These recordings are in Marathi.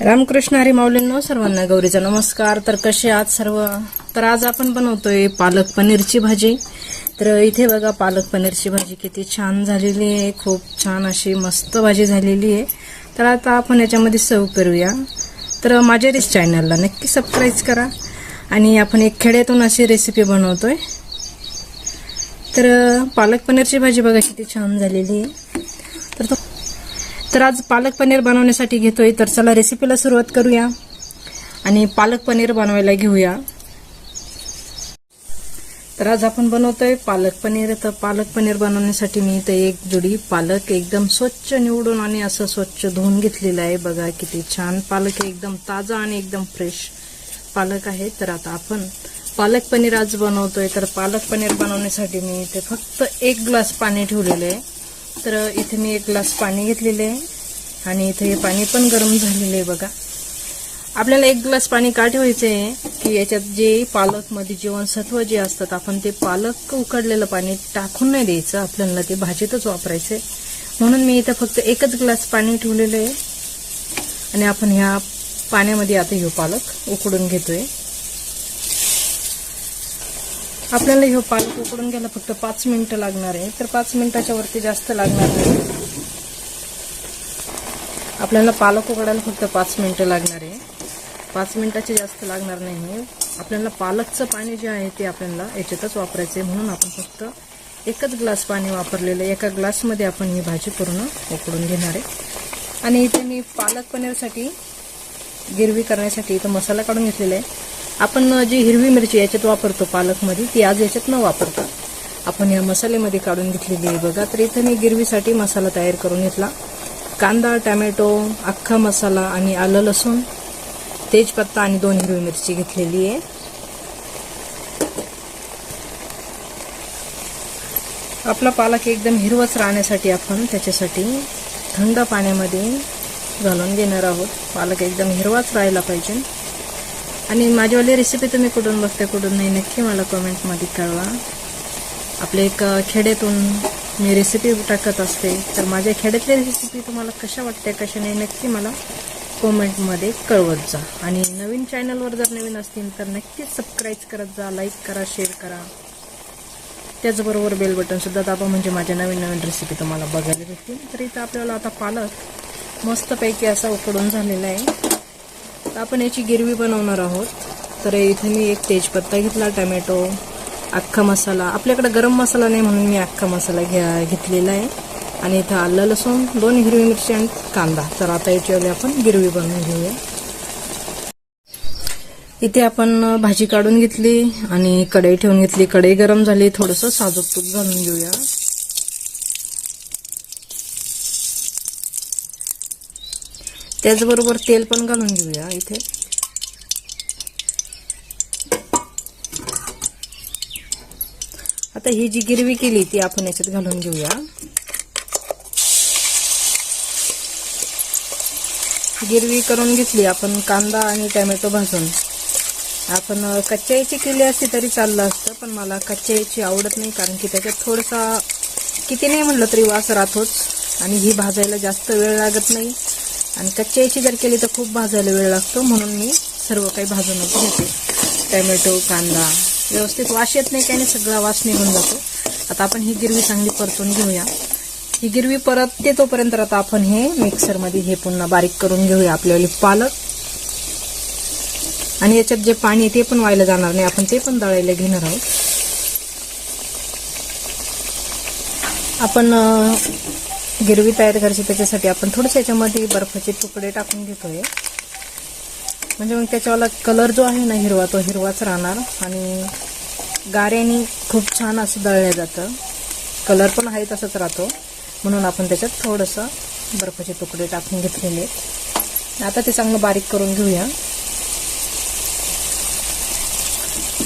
रामकृष्ण हरी माऊलींनो सर्वांना गौरीचा नमस्कार. तर कसे आज सर्व? तर आज आपण बनवतोय पालक पनीरची भाजी. तर इथे बघा पालक पनीरची भाजी किती छान झालेली आहे. खूप छान अशी मस्त भाजी झालेली आहे. तर आता आपण याच्यामध्ये सर्व करूया तर माझ्या रिस चॅनलला नक्की सबस्क्राईब करा. आणि आपण एक खेड्यातून अशी रेसिपी बनवतोय. तर पालक पनीरची भाजी बघा किती छान झालेली आहे. तर तो तर आज पालक पनीर बनवण्यासाठी घेतोय. तर चला रेसिपीला सुरुवात करूया. आणि पालक पनीर बनवायला घेऊया. तर आज आपण बनवतोय पालक पनीर. तर पालक पनीर बनवण्यासाठी मी इथं एक जुडी पालक एकदम स्वच्छ निवडून आणि असं स्वच्छ धुवून घेतलेलं आहे. बघा किती छान पालक एकदम ताजा आणि एकदम फ्रेश पालक आहे. तर आता आपण पालक पनीर आज बनवतोय. तर पालक पनीर बनवण्यासाठी मी इथे फक्त एक ग्लास पाणी ठेवलेलं आहे. तर इथे मी एक ग्लास पाणी घेतलेले आहे. आणि इथे हे पाणी पण गरम झालेलं आहे बघा. आपल्याला एक ग्लास पाणी का ठेवायचं आहे? की याच्यात जे पालकमध्ये जीवनसत्व जे असतात आपण ते पालक उकडलेलं पाणी टाकून नाही द्यायचं. आपल्याला ते भाजीतच वापरायचं आहे. म्हणून मी इथं फक्त एकच ग्लास पाणी ठेवलेलं आहे. आणि आपण ह्या पाण्यामध्ये आता हे पालक उकडून घेतोय. आपल्याला हे पालक उकडून घ्यायला फक्त पाच मिनिटं लागणार आहे. तर पाच मिनिटाच्या वरती जास्त लागणार नाही. आपल्याला पालक उकडायला फक्त पाच मिनिटं लागणार आहे. पाच मिनिटाचे जास्त लागणार नाही. आपल्याला पालकचं पाणी जे आहे ते आपल्याला याच्यातच वापरायचं आहे म्हणून आपण फक्त एकच ग्लास पाणी वापरलेलं आहे. एका ग्लासमध्ये आपण ही भाजी पूर्ण उकडून घेणार आहे. आणि इथे मी पालक पनीरसाठी गिरवी करण्यासाठी इथं मसाला काढून घेतलेला आहे. आपण जी हिरवी मिरची याच्यात वापरतो पालकमध्ये ती आज याच्यात न वापरता. आपण या मसाल्यामध्ये काढून घेतलेली आहे. बघा तर इथं मी गिरवीसाठी मसाला तयार करून घेतला. कांदा टॅमॅटो अख्खा मसाला आणि आलं लसूण तेजपत्ता आणि दोन हिरवी मिरची घेतलेली आहे. आपला पालक एकदम हिरवच राहण्यासाठी आपण त्याच्यासाठी थंड पाण्यामध्ये घालून घेणार आहोत. पालक एकदम हिरवाच राहायला पाहिजे. आणि माझीवाली रेसिपी तुम्ही कुठून बघते कुठून नाही नक्की मला कमेंटमध्ये कळवा. आपल्या एक खेड्यातून मी रेसिपी टाकत असते तर माझ्या खेड्यातली रेसिपी तुम्हाला कशा वाटते कशा नाही नक्की मला कॉमेंटमध्ये कळवत जा. आणि नवीन चॅनलवर जर नवीन असतील तर नक्कीच सबस्क्राईब करत जा लाईक करा शेअर करा. त्याचबरोबर बेल बटनसुद्धा दाबा म्हणजे माझ्या नवीन नवीन रेसिपी तुम्हाला बघायला भेटतील. तर इथं आपल्याला आता पालक मस्तपैकी असा उकडून झालेला आहे. तर आपण याची गिरवी बनवणार आहोत. तर इथे मी एक तेजपत्ता घेतला टमॅटो अख्खा मसाला. आपल्याकडे गरम मसाला नाही म्हणून मी अख्खा मसाला घ्या घेतलेला आहे. आणि इथं आलं लसूण दोन हिरवी मिरची आणि कांदा. तर आता याच्यावर आपण गिरवी बनवून घेऊया. इथे आपण भाजी काढून घेतली आणि कढई ठेवून घेतली. कढई गरम झाली थोडंसं साजूक तूप घालून घेऊया. त्याचबरोबर तेल पण घालून घेऊया इथे. आता ही जी गिरवी केली ती आपण याच्यात घालून घेऊया. गिरवी करून घेतली आपण कांदा आणि टॅमॅटो भाजून. आपण कच्च्या याची केली असती तरी चाललं असतं पण मला कच्च्या याची आवडत नाही कारण की त्याच्यात थोडासा किती नाही म्हटलं तरी वास राहतोच आणि ही भाजायला जास्त वेळ लागत नाही. आणि कच्च्या याची जर केली तर खूप भाजायला वेळ लागतो म्हणून मी सर्व काही भाजूनच घेते. टॅमॅटो कांदा व्यवस्थित वास येत नाही काही सगळा वास निघून जातो. आता आपण ही गिरवी चांगली परतून घेऊया. ही गिरवी परतते तोपर्यंत आता आपण हे मिक्सरमध्ये हे पुन्हा बारीक करून घेऊया आपल्याला पालक. आणि याच्यात जे पाणी ते पण व्हायला जाणार नाही आपण ते पण दळायला घेणार आहोत. आपण गिरवी तयार करायची त्याच्यासाठी आपण थोडंसं याच्यामध्ये बर्फाचे तुकडे टाकून घेतोय. म्हणजे मग त्याच्यावाला कलर जो आहे ना हिरवा तो हिरवाच राहणार. आणि गाऱ्याने खूप छान असं दळलं जातं. कलर पण आहे तसंच राहतो. म्हणून आपण त्याच्यात थोडंसं बर्फाचे तुकडे टाकून घेतलेले आता ते चांगलं बारीक करून घेऊया.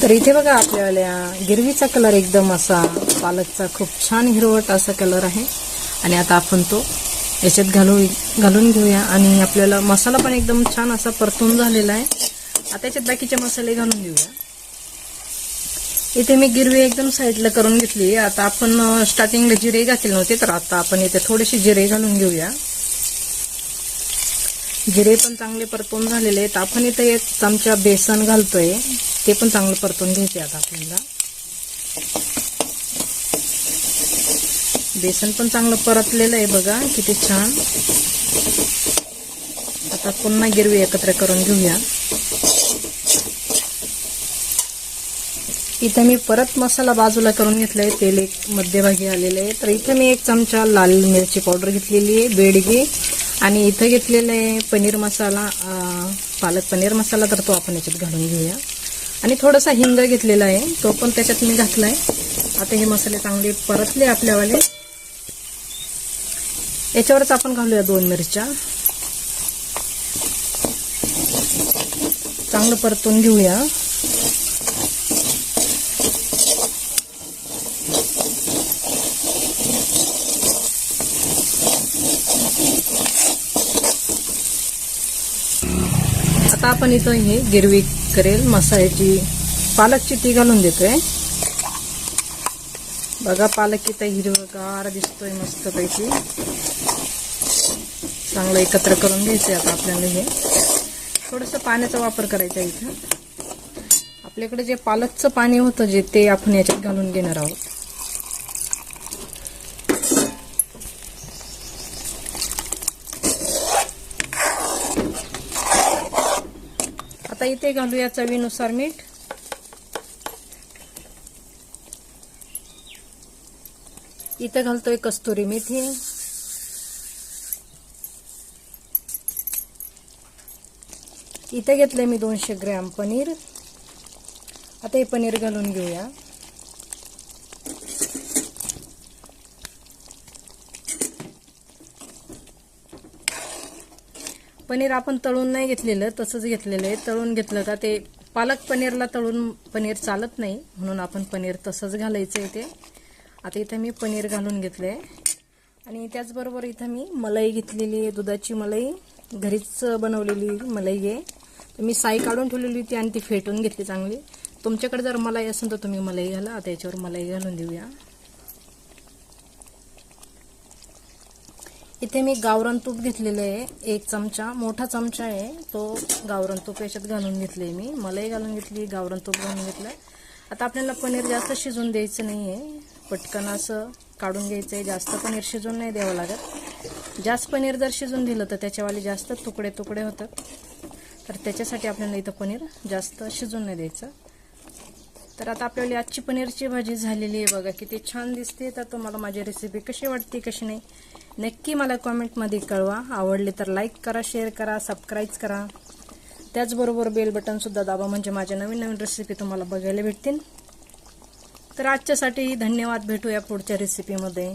तर इथे बघा आपल्याला गिरवीचा कलर एकदम असा पालकचा खूप छान हिरवट असा कलर आहे. आणि आता आपण तो याच्यात घालू घालून घेऊया. आणि आपल्याला मसाला पण एकदम छान असा परतून झालेला आहे. आता याच्यात बाकीचे मसाले घालून घेऊया. इथे मी गिरवी एकदम साईडला करून घेतली. आता आपण स्टार्टिंगला जिरे घातले नव्हते तर आता आपण इथे थोडेसे जिरे घालून घेऊया. जिरे पण चांगले परतून झालेले आहेत. आपण इथं एक चमचा बेसन घालतोय. ते पण चांगलं परतून घ्यायचे आता आपल्याला. बेसन पण चांगलं परतलेलं आहे बघा किती छान. आता पुन्हा गिरवी एकत्र करून घेऊया. इथं मी परत मसाला बाजूला करून घेतलाय तेल एक मध्यभागी आलेलं आहे. तर इथं मी एक चमचा लाल मिरची पावडर घेतलेली आहे बेडगी. आणि इथं घेतलेलं आहे पनीर मसाला पालक पनीर मसाला तर तो आपण याच्यात घालून घेऊया. आणि थोडासा हिंग घेतलेला आहे तो पण त्याच्यात मी घातलाय. आता हे मसाले चांगले परतले आपल्यावाले. याच्यावरच आपण घालूया दोन मिरच्या. चांगलं परतून घेऊया. आता आपण इथं हे गिरवी करेल मसाल्याची पालकची ती घालून देतोय. बघा पालक इथं हिरवगार दिसतोय मस्त पैकी चांगलं एकत्र करून घ्यायचंय आता आपल्याला हे. थोडस पाण्याचा वापर करायचा इथं. आपल्याकडे जे पालकचं पाणी होतं जे ते आपण याच्यात घालून घेणार आहोत. आता इथे घालूया चवीनुसार मीठ. इथं घालतोय कस्तुरी मेथी. इथं घेतलंय मी दोनशे ग्रॅम पनीर. आता हे पनीर घालून घेऊया. पनीर आपण तळून नाही घेतलेलं तसंच घेतलेलं आहे. तळून घेतलं का ते पालक पनीरला तळून पनीर चालत नाही म्हणून आपण पनीर तसंच घालायचं आहे ते आता इथं मी पनीर घालून घेतलं आहे आणि त्याचबरोबर इथं मी मलाई घेतलेली आहे दुधाची मलाई. घरीच बनवलेली मलाई आहे. तर मी साई काढून ठेवलेली होती आणि ती फेटून घेतली चांगली. तुमच्याकडे जर मलाई असेल तर तुम्ही मलाई घाला. आता याच्यावर मलाई घालून देऊया. इथे मी गावरण तूप घेतलेलं आहे एक चमचा. मोठा चमचा आहे. तो गावरण तूप याच्यात घालून घेतले मी. मलाई घालून घेतली गावरण तूप घालून घेतलं. आता आपल्याला पनीर जास्त शिजून द्यायचं नाही आहे पटकन असं काढून घ्यायचं आहे जास्त पनीर शिजून नाही द्यावं लागत. जास्त पनीर जर शिजून दिलं तर त्याच्यावाले जास्त तुकडे तुकडे होतात तर त्याच्यासाठी आपल्याला इथं पनीर जास्त शिजून नाही द्यायचं. तर आता आपल्याला आजची पनीरची भाजी झालेली आहे बघा किती छान दिसते. तर तुम्हाला माझी रेसिपी कशी वाटते कशी नाही नक्की मला कॉमेंटमध्ये कळवा. आवडली तर लाईक करा शेअर करा सबस्क्राईब करा. त्याचबरोबर बेल बटनसुद्धा दाबा म्हणजे माझ्या नवीन नवीन रेसिपी तुम्हाला बघायला भेटतील. तर आजच्यासाठी धन्यवाद. भेटूया पुढच्या रेसिपीमध्ये